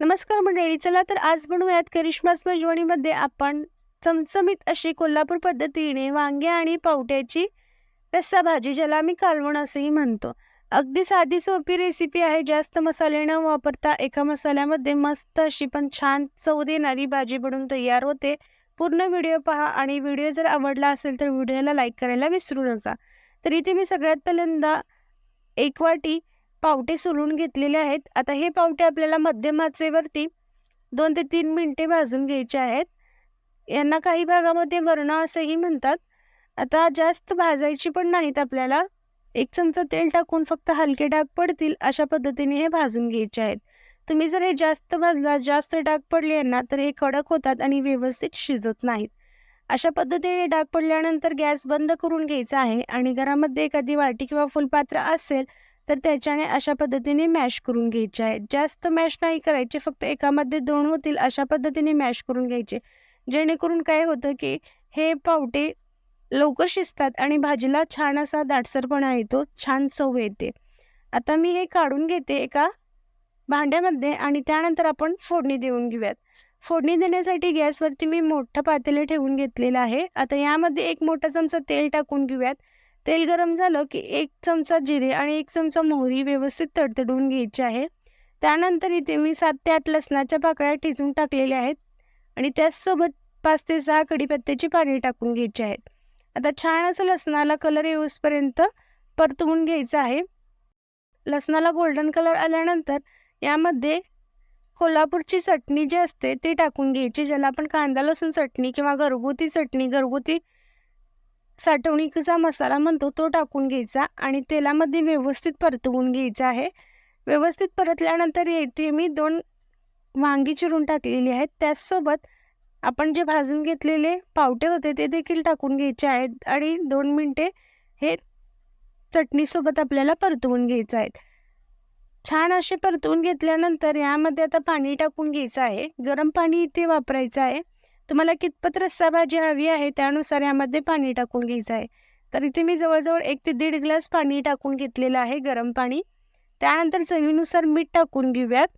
नमस्कार मंडळी चला तर आज बनवूयात करिश्मास मेजवानीमध्ये आपण चमचमीत अशी कोल्हापूर पद्धतीने वांगे आणि पावट्याची रस्सा भाजी ज्याला आम्ही कालवण असंही म्हणतो. अगदी साधी सोपी रेसिपी आहे जास्त मसाले न वापरता एका मसाल्यामध्ये मस्त अशी पण छान चव देणारी भाजी बनवून तयार होते. पूर्ण व्हिडिओ पहा आणि व्हिडिओ जर आवडला असेल तर व्हिडिओला लाईक करायला विसरू नका. तर इथे मी सगळ्यात पहिल्यांदा एक वाटी पावटे सोलून घेतलेले आहेत. आता हे पावटे आपल्याला मध्यम आचेवरती दोन ते तीन मिनटे भाजून घ्यायचे आहेत. यांना काही भागामध्ये वर्ण असंही म्हणतात. आता जास्त भाजायची पण नाहीत आपल्याला. एक चमचा तेल टाकून फक्त हलके डाग पडतील अशा पद्धतीने हे भाजून घ्यायचे आहेत. तुम्ही जर हे जास्त भाजला जास्त डाग पडले यांना तर हे कडक होतात आणि व्यवस्थित शिजत नाहीत. अशा पद्धतीने डाग पडल्यानंतर गॅस बंद करून घ्यायचा आहे आणि घरामध्ये एखादी वाटी किंवा फुलपात्र असेल तर त्याच्याने अशा पद्धतीने मॅश करून घ्यायचे आहे. जास्त मॅश नाही करायचे फक्त एकामध्ये दोन होतील अशा पद्धतीने मॅश करून घ्यायचे. जेणेकरून काय होतं की हे पावटे लवकर शिजतात आणि भाजीला छान असा दाटसरपणा येतो छान चव येते. आता मी हे काढून घेते एका भांड्यामध्ये आणि त्यानंतर आपण फोडणी देऊन घेऊयात. फोडणी देण्यासाठी गॅसवरती मी मोठं पातेले ठेवून घेतलेलं आहे. आता यामध्ये एक मोठा चमचा तेल टाकून घेऊयात. तेल गरम झालं की एक चमचा जिरे आणि एक चमचा मोहरी व्यवस्थित तडतडून घ्यायची आहे. त्यानंतर इथे मी सात ते आठ लसणाच्या पाकळ्या ठेचून टाकलेल्या आहेत आणि त्याचसोबत पाच ते सहा कढीपत्त्याची पाने टाकून घ्यायची आहेत. आता छान असं लसणाला कलर येऊसपर्यंत परतवून घ्यायचं आहे. लसणाला गोल्डन कलर आल्यानंतर यामध्ये कोल्हापूरची चटणी जी असते ती टाकून घ्यायची ज्याला आपण कांदा लसूण चटणी किंवा घरगुती चटणी घरगुती साठवणीचा मसाला म्हणतो तो टाकून घ्यायचा आणि तेलामध्ये व्यवस्थित परतवून घ्यायचा आहे. व्यवस्थित परतल्यानंतर येथे मी दोन वांगी चिरून टाकलेली आहेत. त्याचसोबत आपण जे भाजून घेतलेले पावटे होते ते देखील टाकून घ्यायचे आहेत आणि दोन मिनटे हे चटणीसोबत आपल्याला परतवून घ्यायचं आहे छान असे परतवून घेतल्यानंतर यामध्ये आता पाणी टाकून घ्यायचं आहे. गरम पाणी इथे वापरायचं आहे. तुम्हाला कितपत रस्सा भाजी हवी आहे त्यानुसार यामध्ये पाणी टाकून घ्यायचं आहे. तर इथे मी जवळजवळ एक ते दीड ग्लास पाणी टाकून घेतलेलं आहे गरम पाणी. त्यानंतर चवीनुसार मीठ टाकून घेऊयात.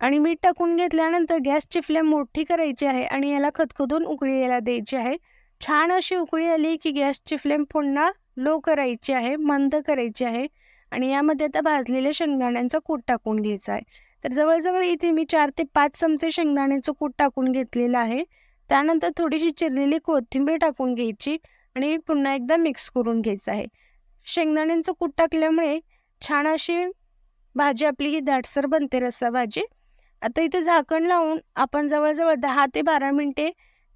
आणि मीठ टाकून घेतल्यानंतर गॅसची फ्लेम मोठी करायची आहे आणि याला खतखतून उकळी यायला द्यायची आहे. छान अशी उकळी आली की गॅसची फ्लेम पुन्हा लो करायची आहे मंद करायची आहे. आणि यामध्ये आता भाजलेल्या शेंगदाण्यांचा कूट टाकून घ्यायचा आहे. तर जवळजवळ इथे मी चार ते पाच चमचे शेंगदाण्याचं कूट टाकून घेतलेलं आहे. त्यानंतर थोडीशी चिरलेली कोथिंबीर टाकून घ्यायची आणि पुन्हा एकदा मिक्स करून घ्यायचं आहे. शेंगदाण्यांचं कूट टाकल्यामुळे छान अशी भाजी आपली ही दाटसर बनते रस्सा भाजी. आता इथे झाकण लावून आपण जवळजवळ दहा ते बारा मिनटे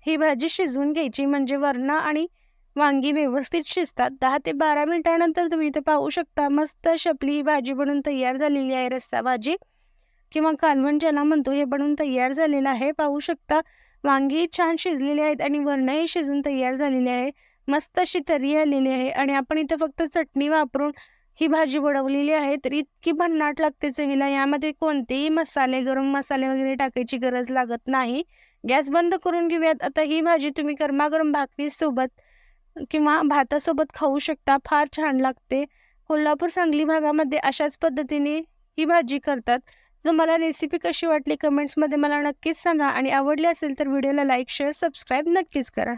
ही भाजी शिजवून घ्यायची. म्हणजे वरणं आणि वांगी व्यवस्थित शिजतात. दहा ते बारा मिनटानंतर तुम्ही इथे पाहू शकता मस्त अशी आपली ही भाजी बनून तयार झालेली आहे रस्सा भाजी. किंवा कालवण ज्याला म्हणतो हे बनवून तयार झालेलं आहे. पाहू शकता वांगी छान शिजलेली आहेत आणि वरणही शिजून तयार झालेली आहे. मस्त अशी तरी आलेली आहे आणि आपण इथं फक्त चटणी वापरून ही भाजी बनवलेली आहे. तर इतकी भन्नाट लागते चवीला. यामध्ये कोणतेही मसाले गरम मसाले वगैरे टाकायची गरज लागत नाही. गॅस बंद करून घेऊयात. आता ही भाजी तुम्ही गरमागरम भाकरीसोबत किंवा भातासोबत खाऊ शकता. फार छान लागते. कोल्हापूर सांगली भागामध्ये अशाच पद्धतीने ही भाजी करतात. जर मला रेसिपी कशी वाटली कमेंट्समध्ये मला नक्कीच सांगा. आणि आवडली असेल तर व्हिडिओला लाईक शेअर सबस्क्राईब नक्कीच करा.